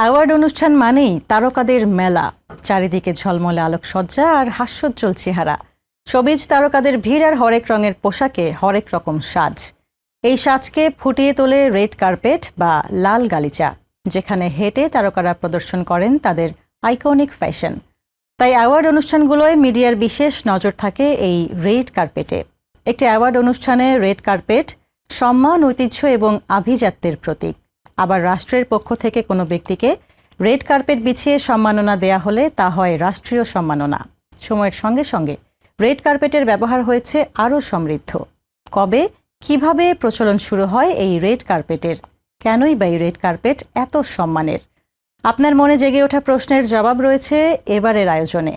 Award অনুষ্ঠান মানেই তারকাদের মেলা, চারিদিকে ঝলমলে আলোকসজ্জা আর হাস্যোজ্জ্বল চেহারা। সবিজ তারকাদের ভিড় আর হরেক রঙের পোশাকে হরেক রকম সাজ। এই সাজকে ফুটিয়ে তোলে রেড কার্পেট বা লাল গালিচা, যেখানে হেঁটে তারকারা প্রদর্শন করেন তাদের আইকনিক ফ্যাশন। তাই অ্যাওয়ার্ড অনুষ্ঠানগুলোয় মিডিয়ার বিশেষ নজর থাকে এই রেড কার্পেটে। একটি অ্যাওয়ার্ড অনুষ্ঠানে রেড কার্পেট সম্মান, ঐতিহ্য এবং আভিজাত্যের প্রতীক। আবার রাষ্ট্রের পক্ষ থেকে কোনো ব্যক্তিকে রেড কার্পেট বিছিয়ে সম্মাননা দেয়া হলে তা হয় রাষ্ট্রীয় সম্মাননা। সময়ের সঙ্গে সঙ্গে রেড কার্পেটের ব্যবহার হয়েছে আরও সমৃদ্ধ। কবে, কীভাবে প্রচলন শুরু হয় এই রেড কার্পেটের? কেনই বা এই রেড কার্পেট এত সম্মানের? আপনার মনে জেগে ওঠা প্রশ্নের জবাব রয়েছে এবারের আয়োজনে।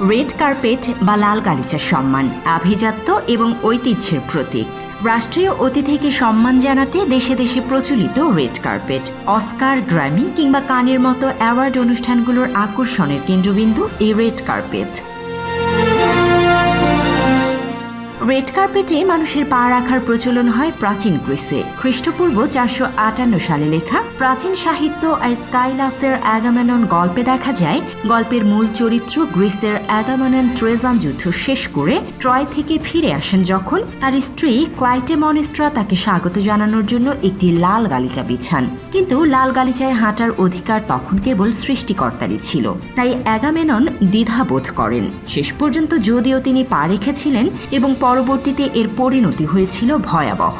রেড কার্পেট বা লাল গালিচার সম্মান, আভিজাত্য এবং ঐতিহ্যের প্রতীক। রাষ্ট্রীয় অতিথিকে সম্মান জানাতে দেশে দেশে প্রচলিত রেড কার্পেট, অস্কার, গ্র্যামি কিংবা কানের মতো অ্যাওয়ার্ড অনুষ্ঠানগুলোর আকর্ষণের কেন্দ্রবিন্দু এই রেড কার্পেট। রেড কার্পেটে মানুষের পা রাখার প্রচলন হয় প্রাচীন গ্রিসে। খ্রিস্টপূর্ব চারশো আটান্ন সালে লেখা প্রাচীন সাহিত্য স্কাইলাসের অ্যাগামেনন গল্পে দেখা যায়, গল্পের মূল চরিত্র গ্রিসের অ্যাগামেনন ট্রেজান যুদ্ধ শেষ করে ট্রয় থেকে ফিরে আসেন যখন তার স্ত্রী ক্লাইটেমনিস্ট্রা তাকে স্বাগত জানানোর জন্য একটি লাল গালিচা বিছান। কিন্তু লাল গালিচায় হাঁটার অধিকার তখন কেবল সৃষ্টিকর্তারই ছিল। তাই অ্যাগামেনন দ্বিধাবোধ করেন। শেষ পর্যন্ত যদিও তিনি পা রেখেছিলেন এবং পরবর্তীতে এর পরিণতি হয়েছিল ভয়াবহ।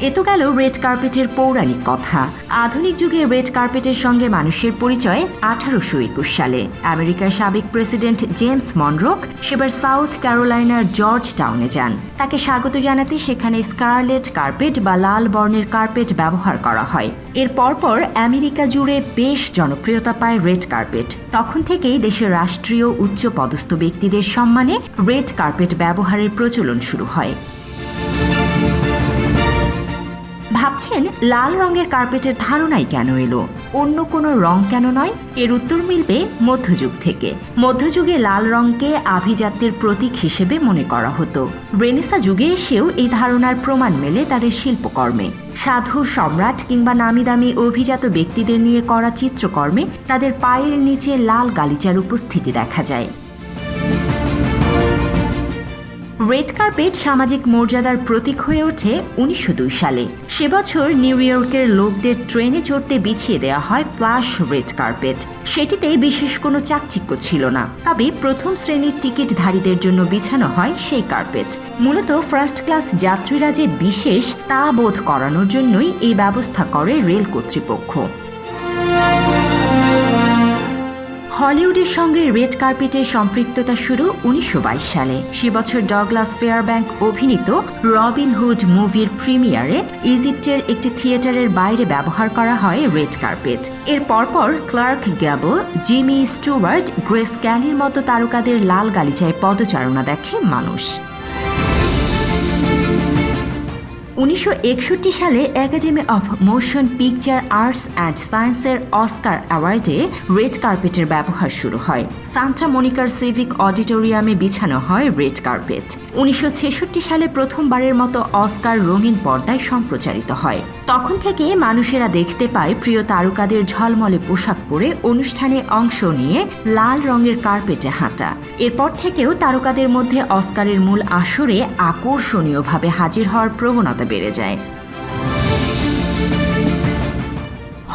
এ তো গেল রেড কার্পেটের পৌরাণিক কথা। আধুনিক যুগে রেড কার্পেটের সঙ্গে মানুষের পরিচয় আঠারোশো একুশ সালে। আমেরিকার সাবেক প্রেসিডেন্ট জেমস মনরোক সেবার সাউথ ক্যারোলাইনার জর্জ টাউনে যান। তাকে স্বাগত জানাতে সেখানে স্কারলেট কার্পেট বা লাল বর্ণের কার্পেট ব্যবহার করা হয়। এর পরপর আমেরিকা জুড়ে বেশ জনপ্রিয়তা পায় রেড কার্পেট। তখন থেকেই দেশের রাষ্ট্রীয় উচ্চ পদস্থ ব্যক্তিদের সম্মানে রেড কার্পেট ব্যবহারের প্রচলন শুরু হয়। ভাবছেন লাল রঙের কার্পেটের ধারণাই কেন এলো? অন্য কোনো রং কেন নয়? এর উত্তর মিলবে মধ্যযুগ থেকে। মধ্যযুগে লাল রঙকে আভিজাত্যের প্রতীক হিসেবে মনে করা হতো। রেনেসা যুগে এসেও এই ধারণার প্রমাণ মেলে তাদের শিল্পকর্মে। সাধু, সম্রাট কিংবা নামি দামি অভিজাত ব্যক্তিদের নিয়ে করা চিত্রকর্মে তাদের পায়ের নিচে লাল গালিচার উপস্থিতি দেখা যায়। রেড কার্পেট সামাজিক মর্যাদার প্রতীক হয়ে ওঠে উনিশশো দুই সালে। সে বছর নিউ ইয়র্কের লোকদের ট্রেনে চড়তে বিছিয়ে দেওয়া হয় প্লাস রেড কার্পেট। সেটিতে বিশেষ কোনো চাকচিক্য ছিল না। তবে প্রথম শ্রেণির টিকিটধারীদের জন্য বিছানো হয় সেই কার্পেট। মূলত ফার্স্ট ক্লাস যাত্রীরা যে বিশেষ তা বোধ করানোর জন্যই এই ব্যবস্থা করে রেল কর্তৃপক্ষ। হলিউডের সঙ্গে রেড কার্পেটের সম্পৃক্ততা শুরু উনিশশো বাইশ সালে। সে বছর ডগলাস ফেয়ার ব্যাংক অভিনীত রবিন হুড মুভির প্রিমিয়ারে ইজিপ্টের একটি থিয়েটারের বাইরে ব্যবহার করা হয় রেড কার্পেট। এর পরপর Clark Gable, Jimmy Stewart, Grace ক্যালির মতো তারকাদের লাল গালিচায় পদচারণা দেখে মানুষ। উনিশশো একষট্টি সালে academy of motion picture arts and সায়েন্সের অস্কার অ্যাওয়ার্ডে রেড কার্পেটের ব্যবহার শুরু হয়। সান্টা মনিকার সিভিক অডিটোরিয়ামে বিছানো হয় রেড কার্পেট। উনিশশো ছেষট্টি সালে প্রথমবারের মতো অস্কার রঙিন পর্দায় সম্প্রচারিত হয়। তখন থেকে মানুষেরা দেখতে পায় প্রিয় তারকাদের ঝলমলে পোশাক পরে অনুষ্ঠানে অংশ নিয়ে লাল রঙের কার্পেটে হাঁটা। এরপর থেকেও তারকাদের মধ্যে অস্কারের মূল আসরে আকর্ষণীয়ভাবে হাজির হওয়ার প্রবণতা বেড়ে যায়।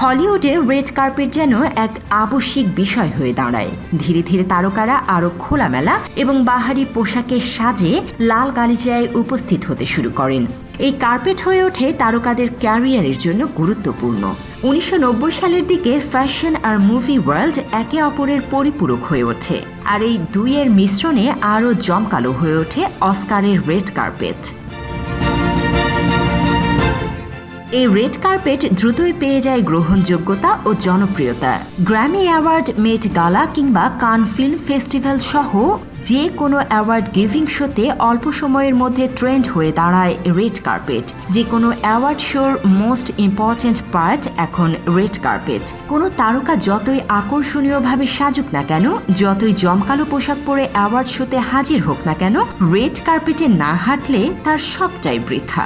হলিউডে রেড কার্পেট যেন এক আবশ্যিক বিষয় হয়ে দাঁড়ায়। ধীরে ধীরে তারকারা আরও খোলামেলা এবং বাহারি পোশাকে সাজে লাল গালিচায় উপস্থিত হতে শুরু করেন। এই কার্পেট হয়ে ওঠে তারকাদের ক্যারিয়ারের জন্য গুরুত্বপূর্ণ। উনিশশো নব্বই সালের দিকে ফ্যাশন আর মুভি ওয়ার্ল্ড একে অপরের পরিপূরক হয়ে ওঠে। আর এই দুইয়ের মিশ্রণে আরও জমকালো হয়ে ওঠে অস্কারের রেড কার্পেট। এই রেড কার্পেট দ্রুতই পেয়ে যায় গ্রহণযোগ্যতা ও জনপ্রিয়তা। গ্র্যামি অ্যাওয়ার্ড, মেট গালা কিংবা কান ফিল্ম ফেস্টিভ্যাল সহ যে কোনো অ্যাওয়ার্ড গিভিং শোতে অল্প সময়ের মধ্যে ট্রেন্ড হয়ে দাঁড়ায় রেড কার্পেট। যে কোনো অ্যাওয়ার্ড শোর মোস্ট ইম্পর্ট্যান্ট পার্ট এখন রেড কার্পেট। কোনো তারকা যতই আকর্ষণীয়ভাবে সাজুক না কেন, যতই জমকালো পোশাক পরে অ্যাওয়ার্ড শোতে হাজির হোক না কেন, রেড কার্পেটে না হাঁটলে তার সবটাই বৃথা।